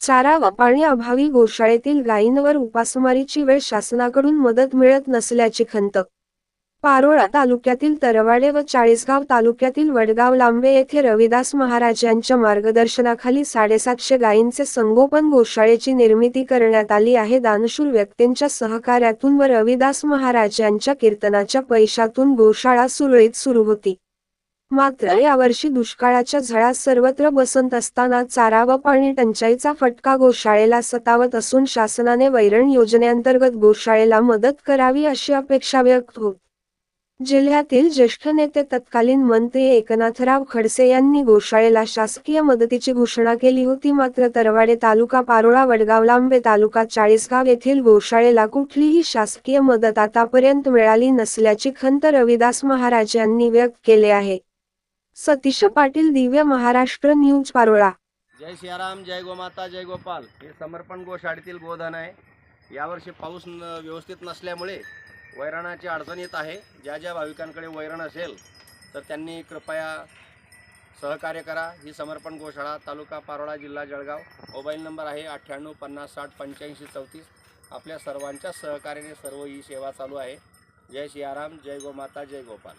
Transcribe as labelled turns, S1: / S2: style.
S1: चारा व पाणी अभावी गोशाळेतील गायींवर उपासमारीची वेळ शासनाकडून मदत मिळत नसल्याची खंत. पारोळा तालुक्यातील तरवाडे व चाळीसगाव तालुक्यातील वडगाव लांबे येथे रविदास महाराज यांच्या मार्गदर्शनाखाली साडेसातशे गायींचे संगोपन गोशाळेची निर्मिती करण्यात आली आहे. दानशूर व्यक्तींच्या सहकार्यातून व रविदास महाराज यांच्या कीर्तनाच्या पैशातून गोशाळा सुरळीत सुरू होती. मात्र यावर्षी दुष्काळाच्या झळात सर्वत्र बसंत असताना चारा व पाणी टंचाईचा फटका गोशाळेला सतावत असून शासनाने वैरण योजनेअंतर्गत गोशाळेला मदत करावी अशी अपेक्षा व्यक्त होत. जिल्ह्यातील ज्येष्ठ नेते तत्कालीन मंत्री एकनाथराव खडसे यांनी गोशाळेला शासकीय मदतीची घोषणा केली होती. मात्र तरवाडे तालुका पारोळा वडगाव लांबे तालुका चाळीसगाव येथील गोशाळेला कुठलीही शासकीय मदत आतापर्यंत मिळाली नसल्याची खंत रविदास महाराज यांनी व्यक्त केले आहे. सतीश पाटील दिव्य महाराष्ट्र न्यूज पारोळा.
S2: जय सियाराम जय गोमाता जय गोपाल. हे समर्पण गोशाळेतील गोधन आहे. यावर्षी पाऊस न व्यवस्थित नसल्यामुळे वैरणाची अडचण येत आहे. ज्या ज्या भाविकांकडे वैरण असेल तर त्यांनी कृपया सहकार्य करा. ही समर्पण गोशाळा तालुका पारोळा जिल्हा जळगाव. मोबाईल नंबर आहे अठ्ठ्याण्णव पन्नास साठ पंच्याऐंशी चौतीस. आपल्या सर्वांच्या सहकार्याने सर्व ही सेवा चालू आहे. जय सियाराम जय गोमाता जय गोपाल.